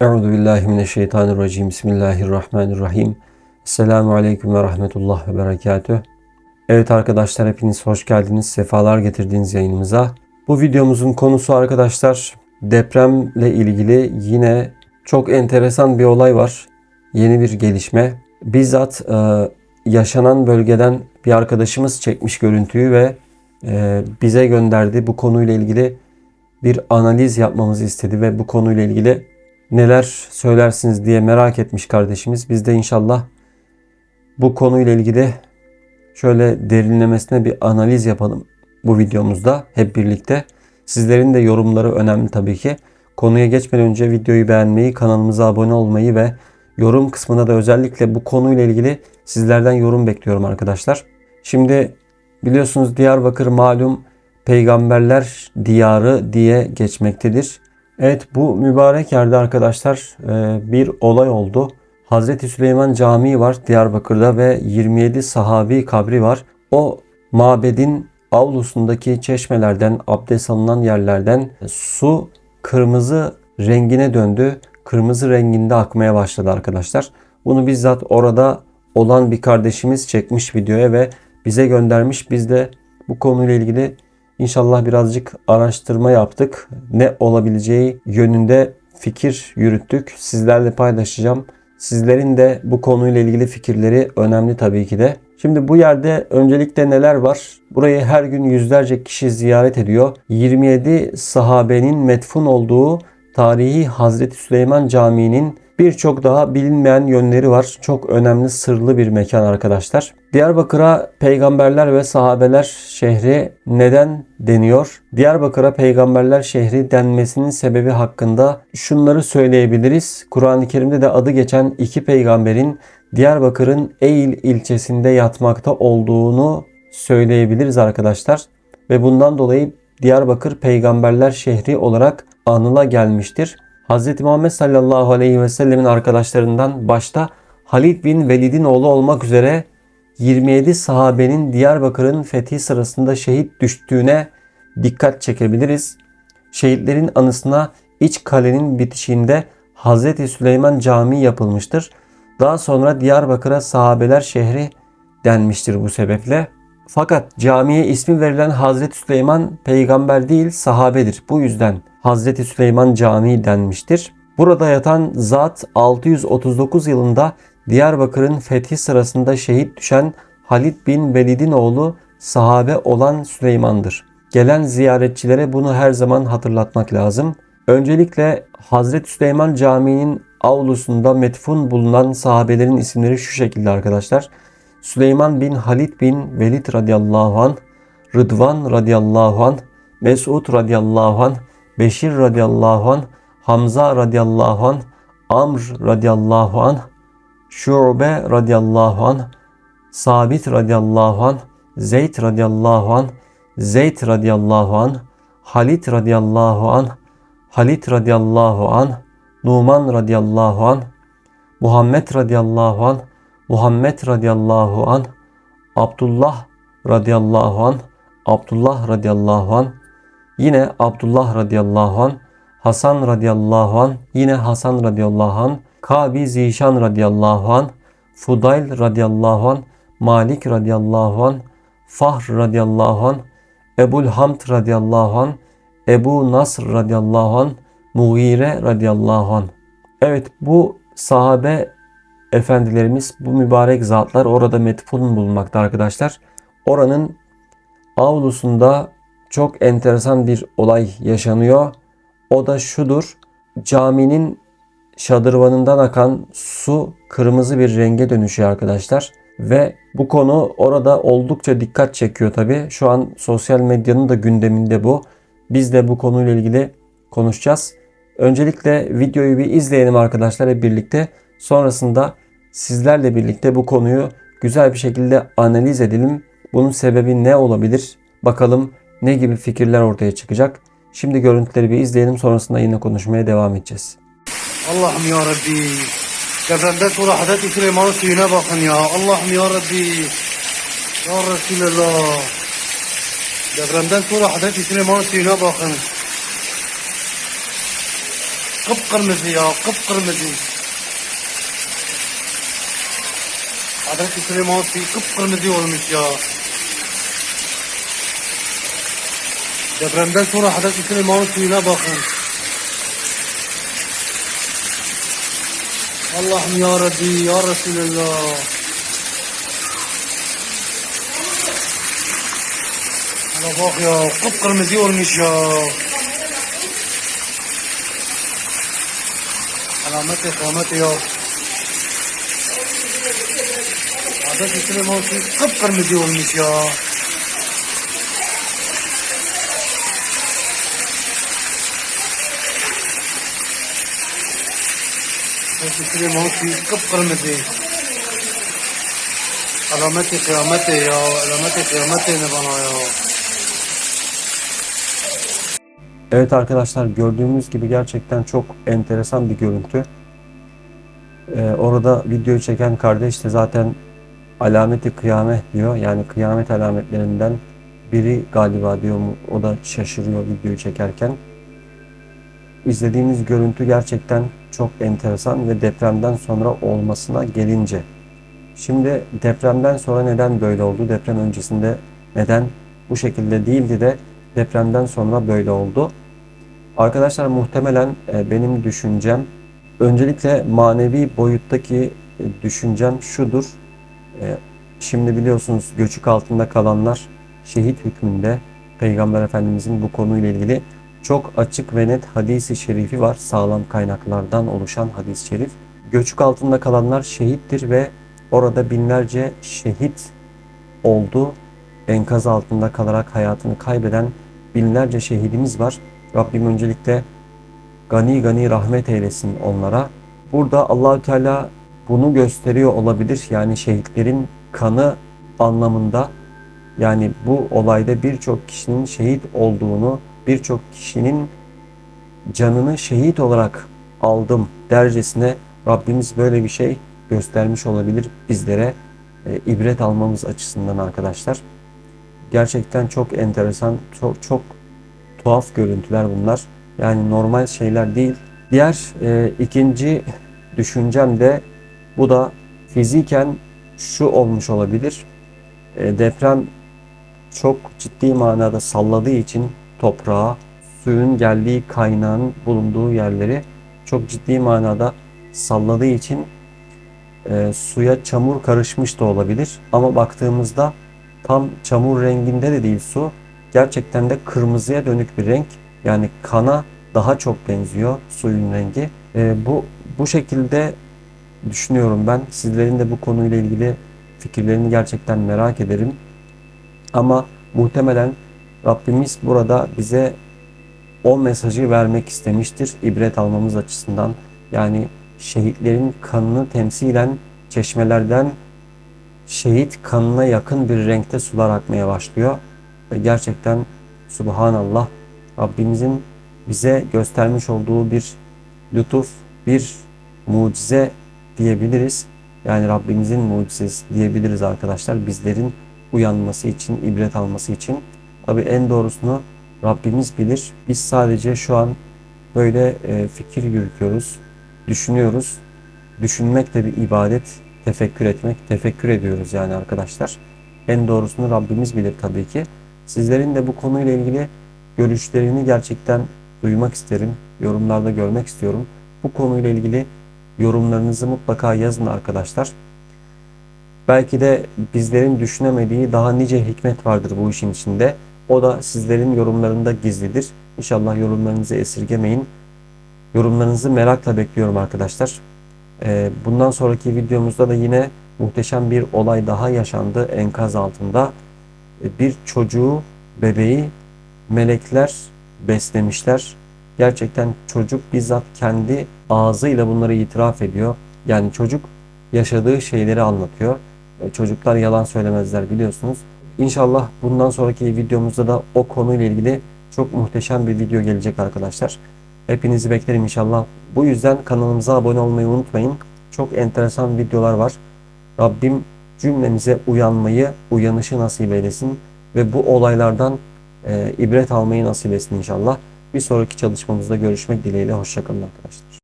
Euzu billahi mineşşeytanirracim. Bismillahirrahmanirrahim. Esselamu aleyküm ve rahmetullah ve berekatüh. Evet arkadaşlar hepiniz hoş geldiniz. Sefalar getirdiğiniz yayınımıza. Bu videomuzun konusu arkadaşlar depremle ilgili yine çok enteresan bir olay var. Yeni bir gelişme. Bizzat e, yaşanan bölgeden bir arkadaşımız çekmiş görüntüyü ve e, bize gönderdi. Bu konuyla ilgili bir analiz yapmamızı istedi ve bu konuyla ilgili neler söylersiniz diye merak etmiş kardeşimiz. Biz de inşallah bu konuyla ilgili şöyle derinlemesine bir analiz yapalım bu videomuzda hep birlikte. Sizlerin de yorumları önemli tabii ki. Konuya geçmeden önce videoyu beğenmeyi, kanalımıza abone olmayı ve yorum kısmına da özellikle bu konuyla ilgili sizlerden yorum bekliyorum arkadaşlar. Şimdi biliyorsunuz Diyarbakır malum peygamberler diyarı diye geçmektedir. Evet bu mübarek yerde arkadaşlar e, bir olay oldu. Hazreti Süleyman Camii var Diyarbakır'da ve 27 sahabi kabri var. O mabedin avlusundaki çeşmelerden, abdest alınan yerlerden su kırmızı rengine döndü. Kırmızı renginde akmaya başladı arkadaşlar. Bunu bizzat orada olan bir kardeşimiz çekmiş videoya ve bize göndermiş. Biz de bu konuyla ilgili İnşallah birazcık araştırma yaptık. Ne olabileceği yönünde fikir yürüttük. Sizlerle paylaşacağım. Sizlerin de bu konuyla ilgili fikirleri önemli tabii ki de. Şimdi bu yerde öncelikle neler var? Burayı her gün yüzlerce kişi ziyaret ediyor. 27 sahabenin metfun olduğu tarihi Hazreti Süleyman Camii'nin birçok daha bilinmeyen yönleri var. Çok önemli sırlı bir mekan arkadaşlar. Diyarbakır'a peygamberler ve sahabeler şehri neden deniyor? Diyarbakır'a peygamberler şehri denmesinin sebebi hakkında şunları söyleyebiliriz. Kur'an-ı Kerim'de de adı geçen iki peygamberin Diyarbakır'ın Eğil ilçesinde yatmakta olduğunu söyleyebiliriz arkadaşlar. Ve bundan dolayı Diyarbakır peygamberler şehri olarak anıla gelmiştir. Hz. Muhammed sallallahu aleyhi ve sellemin arkadaşlarından başta Halid bin Velid'in oğlu olmak üzere 27 sahabenin Diyarbakır'ın fethi sırasında şehit düştüğüne dikkat çekebiliriz. Şehitlerin anısına iç kalenin bitişiğinde Hz. Süleyman Camii yapılmıştır. Daha sonra Diyarbakır'a sahabeler şehri denmiştir bu sebeple. Fakat camiye ismi verilen Hazreti Süleyman peygamber değil sahabedir. Bu yüzden Hazreti Süleyman Camii denmiştir. Burada yatan zat 639 yılında Diyarbakır'ın fethi sırasında şehit düşen Halid bin Velid'in oğlu sahabe olan Süleyman'dır. Gelen ziyaretçilere bunu her zaman hatırlatmak lazım. Öncelikle Hazreti Süleyman Camii'nin avlusunda metfun bulunan sahabelerin isimleri şu şekilde arkadaşlar. Süleyman bin Halid bin Velid radıyallahu an, Rıdvan radıyallahu an, Mesud radıyallahu an, Beşir radıyallahu an, Hamza radıyallahu an, Amr radıyallahu an, Şube radıyallahu an, Sabit radıyallahu an, Zeyd radıyallahu an, Zeyd radıyallahu an, Halit radıyallahu an, Halit radıyallahu an, Numan radıyallahu an, Muhammed radıyallahu an, Muhammed radıyallahu an, Abdullah radıyallahu an, Abdullah radıyallahu an, yine Abdullah radıyallahu an, Hasan radıyallahu an, yine Hasan radıyallahu an, Kabi Zişan radıyallahu an, Fudayl radıyallahu an, Malik radıyallahu an, Fahr radıyallahu an, Ebul Hamd radıyallahu an, Ebu Nasr radıyallahu an, Mughire radıyallahu an. Evet bu sahabe efendilerimiz bu mübarek zatlar orada metfun bulunmakta arkadaşlar. Oranın avlusunda çok enteresan bir olay yaşanıyor. O da şudur. Caminin şadırvanından akan su kırmızı bir renge dönüşüyor arkadaşlar. Ve bu konu orada oldukça dikkat çekiyor tabi. Şu an sosyal medyanın da gündeminde bu. Biz de bu konuyla ilgili konuşacağız. Öncelikle videoyu bir izleyelim arkadaşlar hep birlikte. Sonrasında sizlerle birlikte bu konuyu güzel bir şekilde analiz edelim. Bunun sebebi ne olabilir? Bakalım ne gibi fikirler ortaya çıkacak. Şimdi görüntüleri bir izleyelim sonrasında yine konuşmaya devam edeceğiz. Allah'ım ya Rabbi. Depremden sonra Hazreti Süleyman'ın suyuna bakın ya. Allah'ım ya Rabbi. Ya Resulallah. Depremden sonra Hazreti Süleyman'ın suyuna bakın. Kıpkırmızı ya kıpkırmızı. عدرت سليمان في كفر ندي والمشيا يا برندل صورة حضرت سليمان في نباخر اللهم يا ربي يا رسول الله. يا باخ يا قب قرمزي والمشا علامتي قامتي يا. Hazreti Süleyman suyu kıpkırmızı olmuş ya. Süleyman suyu kıpkırmızı. Alameti kıyameti ya. Alameti kıyameti ne bana ya. Evet arkadaşlar gördüğümüz gibi gerçekten çok enteresan bir görüntü. Ee, orada videoyu çeken kardeş de zaten alameti kıyamet diyor. Yani kıyamet alametlerinden biri galiba diyor mu? O da şaşırıyor videoyu çekerken. İzlediğimiz görüntü gerçekten çok enteresan ve depremden sonra olmasına gelince. Şimdi depremden sonra neden böyle oldu? Deprem öncesinde neden bu şekilde değildi de depremden sonra böyle oldu? Arkadaşlar muhtemelen e, benim düşüncem öncelikle manevi boyuttaki e, düşüncem şudur. E, Şimdi biliyorsunuz göçük altında kalanlar şehit hükmünde Peygamber Efendimizin bu konuyla ilgili çok açık ve net hadisi şerifi var. Sağlam kaynaklardan oluşan hadis-i şerif. Göçük altında kalanlar şehittir ve orada binlerce şehit oldu. Enkaz altında kalarak hayatını kaybeden binlerce şehidimiz var. Rabbim öncelikle gani gani rahmet eylesin onlara. Burada Allahü Teala bunu gösteriyor olabilir. Yani şehitlerin kanı anlamında yani bu olayda birçok kişinin şehit olduğunu, birçok kişinin canını şehit olarak aldım dercesine Rabbimiz böyle bir şey göstermiş olabilir bizlere e, ibret almamız açısından arkadaşlar. Gerçekten çok enteresan, çok çok tuhaf görüntüler bunlar. Yani normal şeyler değil. Diğer e, ikinci düşüncem de bu da fiziken şu olmuş olabilir. E, deprem çok ciddi manada salladığı için toprağa, suyun geldiği kaynağın bulunduğu yerleri çok ciddi manada salladığı için e, suya çamur karışmış da olabilir. Ama baktığımızda tam çamur renginde de değil su. Gerçekten de kırmızıya dönük bir renk. Yani kana daha çok benziyor suyun rengi. E, bu bu şekilde düşünüyorum ben. Sizlerin de bu konuyla ilgili fikirlerini gerçekten merak ederim. Ama muhtemelen Rabbimiz burada bize o mesajı vermek istemiştir ibret almamız açısından. Yani şehitlerin kanını temsilen çeşmelerden şehit kanına yakın bir renkte sular akmaya başlıyor. Ve gerçekten Subhanallah Rabbimizin bize göstermiş olduğu bir lütuf, bir mucize diyebiliriz. Yani Rabbimizin mucizesi diyebiliriz arkadaşlar. Bizlerin uyanması için, ibret alması için. Tabi en doğrusunu Rabbimiz bilir. Biz sadece şu an böyle e, fikir yürütüyoruz, düşünüyoruz. Düşünmek de bir ibadet, tefekkür etmek, tefekkür ediyoruz yani arkadaşlar. En doğrusunu Rabbimiz bilir tabii ki. Sizlerin de bu konuyla ilgili görüşlerini gerçekten duymak isterim. Yorumlarda görmek istiyorum. Bu konuyla ilgili yorumlarınızı mutlaka yazın arkadaşlar. Belki de bizlerin düşünemediği daha nice hikmet vardır bu işin içinde. O da sizlerin yorumlarında gizlidir. İnşallah yorumlarınızı esirgemeyin. Yorumlarınızı merakla bekliyorum arkadaşlar. Ee, bundan sonraki videomuzda da yine muhteşem bir olay daha yaşandı enkaz altında. Ee, Bir çocuğu, bebeği melekler beslemişler. Gerçekten çocuk bizzat kendi ağzıyla bunları itiraf ediyor. Yani çocuk yaşadığı şeyleri anlatıyor. E, Çocuklar yalan söylemezler biliyorsunuz. İnşallah bundan sonraki videomuzda da o konuyla ilgili çok muhteşem bir video gelecek arkadaşlar. Hepinizi beklerim inşallah. Bu yüzden kanalımıza abone olmayı unutmayın. Çok enteresan videolar var. Rabbim cümlemize uyanmayı, uyanışı nasip eylesin ve bu olaylardan e, ibret almayı nasip etsin inşallah. Bir sonraki çalışmamızda görüşmek dileğiyle. Hoşçakalın arkadaşlar.